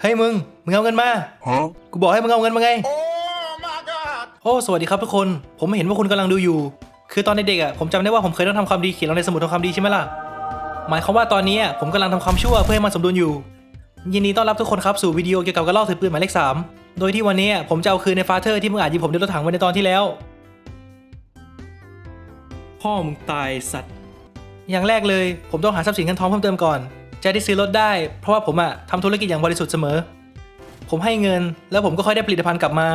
เฮ้ยมึง มึงเอาเงินมา Huh? กูบอกให้มึงเอาเงินมาไง Oh my god! โอ้สวัสดีครับทุกคน ผมเห็นว่าคุณกำลังดูอยู่ คือตอนเด็กๆอะ ผมจำได้ว่าผมเคยต้องทำความดีเขียนลงในสมุดทำความดีใช่ไหมล่ะ หมายความว่าตอนนี้อะผมกำลังทำความชั่วเพื่อให้มันสมดุลอยู่ ยินดีต้อนรับทุกคนครับสู่วิดีโอเกี่ยวกับกระลอกถือปืนหมายเลขสามโดยที่วันนี้อะผมจะเอาคืนในฟาเธอร์ที่มึงอาจยิงผมด้วยรถถังไว้ในตอนที่แล้ว พ่อมึงตายสัตว์ อย่างแรกเลย ผมต้องหาทรัพย์สินเงินทองเพิ่มเติมก่อน จะได้ซื้อรถได้ เพราะว่าผมอะทำธุรกิจอย่างบริสุทธิ์เสมอ ผมให้เงิน แล้วผมก็ค่อยได้ผลิตภัณฑ์กลับมา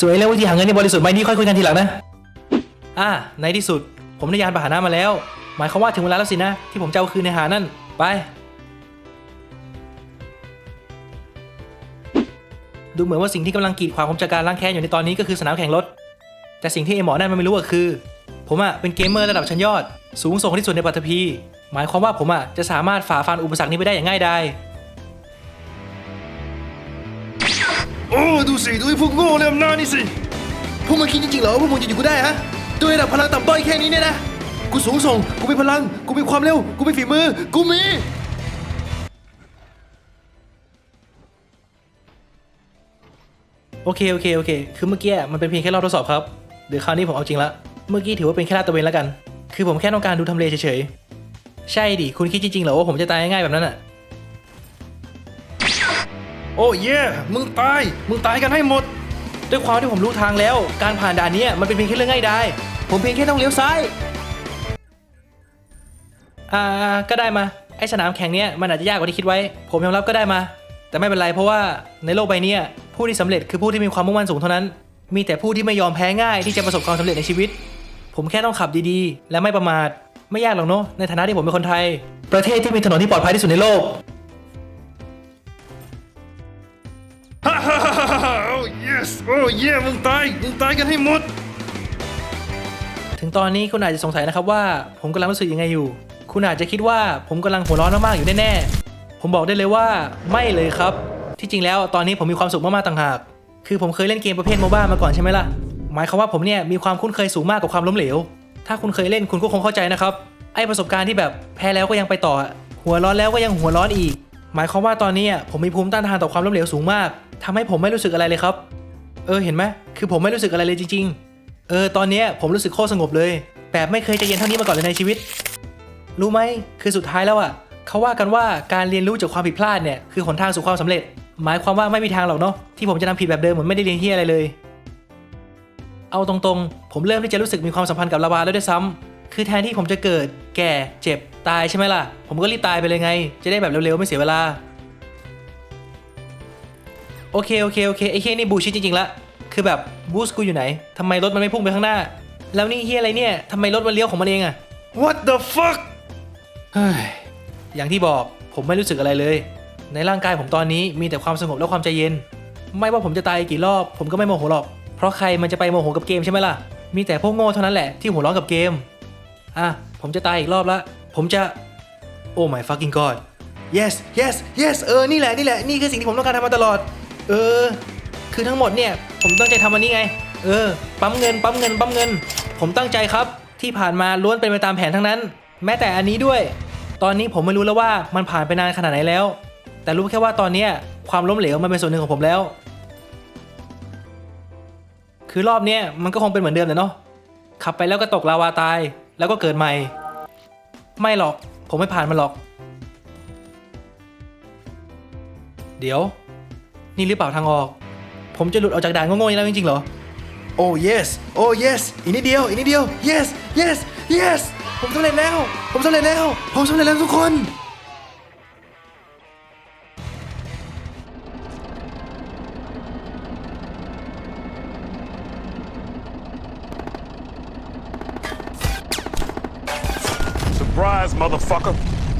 สวยแล้ววิธีหาเงินที่บริสุทธิ์ไหมนี่ค่อยคุยกันทีหลังนะ อ่าในที่สุด ผมได้ยานพาหนะมาแล้ว หมายความว่าถึงเวลาแล้วสินะ ที่ผมจะเอาคืนในหานั่นไป ดูเหมือนว่าสิ่งที่กำลังกีดขวางผมจากการล้างแค้นอยู่ในตอนนี้ก็คือสนามแข่งรถ แต่สิ่งที่ไอหมอนั่นมันไม่รู้ก็คือ ผมอะเป็นเกมเมอร์ระดับชั้นยอด สูงส่งที่สุดในปัตภี หมายความว่าผมอะจะสามารถฝ่าฟันอุปสรรคนี้ไปได้อย่างง่ายดายโอ้ดูสิดูไอ้พวกโง่เริ่มหน้านี่สิพวกมันคิดจริงๆเหรอว่าพวกมึงจะอยู่กูได้ฮะด้วยระดับพลังต่ำต้อยแค่นี้เนี่ยนะกูสูงส่งกูมีพลังกูมีความเร็วกูมีฝีมือกูมีโอเคโอเคโอเค คือเมื่อกี้มันเป็นเพียงแค่รอบทดสอบครับเดี๋ยวคราวนี้ผมเอาจริงละเมื่อกี้ถือว่าเป็นแค่ลาดตระเวนแล้วกัน คือผมแค่ต้องการดูทำเลเฉยๆ ใช่ดิ คุณคิดจริงๆเหรอว่าผมจะตายง่ายๆแบบนั้นอะ โอ้เย่มึงตาย มึงตายกันให้หมด ด้วยความที่ผมรู้ทางแล้ว การผ่านด่านเนี้ยมันเป็นเพียงแค่เรื่องง่ายดายผมเพียงแค่ต้องเลี้ยวซ้าย อ่า ก็ได้มา ไอสนามแข่งเนี้ยมันอาจจะยากกว่าที่คิดไว้ ผมยอมรับก็ได้มา แต่ไม่เป็นไรเพราะว่าในโลกใบเนี้ยผู้ที่สำเร็จคือผู้ที่มีความมุ่งมั่นสูงเท่านั้น มีแต่ผู้ที่ไม่ยอมแพ้ง่ายที่จะประสบความสำเร็จในชีวิต ผมแค่ต้องขับดีๆ และไม่ประมาท ไม่ยากหรอกเนอะในฐานะที่ผมเป็นคนไทย ประเทศที่มีถนนที่ปลอดภัยที่สุดในโลกฮ่าฮ่าฮ่าฮ่าฮ่าโอ้ yes โอ้เย่มึงตายมึงตายกันให้หมด ถึงตอนนี้คุณอาจจะสงสัยนะครับว่า ผมกำลังรู้สึกยังไงอยู่ คุณอาจจะคิดว่าผมกำลังหัวร้อนมากๆอยู่แน่ๆผมบอกได้เลยว่าไม่เลยครับ ที่จริงแล้วตอนนี้ผมมีความสุขมากๆต่างหาก คือผมเคยเล่นเกมประเภทโมบ้ามาก่อนใช่ไหมล่ะหมายความว่าผมเนี่ยมีความคุ้นเคยสูงมากกับความล้มเหลว ถ้าคุณเคยเล่นคุณก็คงเข้าใจนะครับไอประสบการณ์ที่แบบแพ้แล้วก็ยังไปต่อ หัวร้อนแล้วก็ยังหัวร้อนอีก หมายความว่าตอนนี้ผมมีภูมิต้านทานต่อความล้มเหลวสูงมากทำให้ผมไม่รู้สึกอะไรเลยครับ เออเห็นไหมคือผมไม่รู้สึกอะไรเลยจริง ๆ เออตอนนี้ผมรู้สึกโคตรสงบเลย แบบไม่เคยจะเย็นเท่านี้มาก่อนเลยในชีวิต รู้ไหมคือสุดท้ายแล้วอะเขาว่ากันว่าการเรียนรู้จากความผิดพลาดเนี่ยคือหนทางสู่ความสำเร็จ หมายความว่าไม่มีทางหรอกเนาะที่ผมจะทำผิดแบบเดิมเหมือนไม่ได้เรียนที่อะไรเลย เอาตรงๆ ผมเริ่มที่จะรู้สึกมีความสัมพันธ์กับลาวาแล้วด้วยซ้ำคือแทนที่ผมจะเกิด แก่เจ็บตายใช่ไหมล่ะ ผมก็รีบตายไปเลยไง จะได้แบบเร็วๆ ไม่เสียเวลา โอเคโอเคโอเคไอ้เฮียนี่บูชิดจริงๆละคือแบบบูสกูอยู่ไหนทำไมรถมันไม่พุ่งไปข้างหน้า แล้วนี่เฮียอะไรเนี่ยทำไมรถมันเลี้ยวของมันเองอะ what the fuck เฮ้ยอย่างที่บอกผมไม่รู้สึกอะไรเลย ในร่างกายผมตอนนี้มีแต่ความสงบและความใจเย็น ไม่ว่าผมจะตายกี่รอบ ผมก็ไม่โมโหหรอกเพ ราะใครมันจะไปโมโหกับเกมใช่ไหมล่ะ มีแต่พวกโง่เท่านั้นแหละที่หัวร้อนกับเกม อะ ผมจะตายอีกรอบละ ผมจะ โอ้ my fucking god yes yes yes เออ นี่แหละ นี่แหละ นี่คือสิ่งที่ผมต้องการทำมาตลอด เออ คือทั้งหมดเนี่ย ผมตั้งใจทำวันนี้ไง เออ ปั๊มเงิน ปั๊มเงิน ปั๊มเงิน ผมตั้งใจครับ ที่ผ่านมาล้วนเป็นไปตามแผนทั้งนั้น แม้แต่อันนี้ด้วย ตอนนี้ผมไม่รู้แล้วว่ามันผ่านไปนานขนาดไหนแล้ว แต่รู้แค่ว่าตอนนี้ความล้มเหลวมันเป็นส่วนหนึ่งของผมแล้ว คือรอบเนี้ยมันก็คงเป็นเหมือนเดิมแหละเนาะขับไปแล้วก็ตกลาวาตายแล้วก็เกิดใหม่ ไม่หรอกผมไม่ผ่านมันหรอก เดี๋ยว นี่หรือเปล่าทางออก ผมจะหลุดออกจากด่านโง่ๆนี้แล้วจริงๆเหรอ โอ้ yes โอ้ yes อีกนิดเดียว อีกนิดเดียว yes yes yes ผมสำเร็จแล้ว ผมสำเร็จแล้ว ผมสำเร็จแล้วทุกคน motherfucker.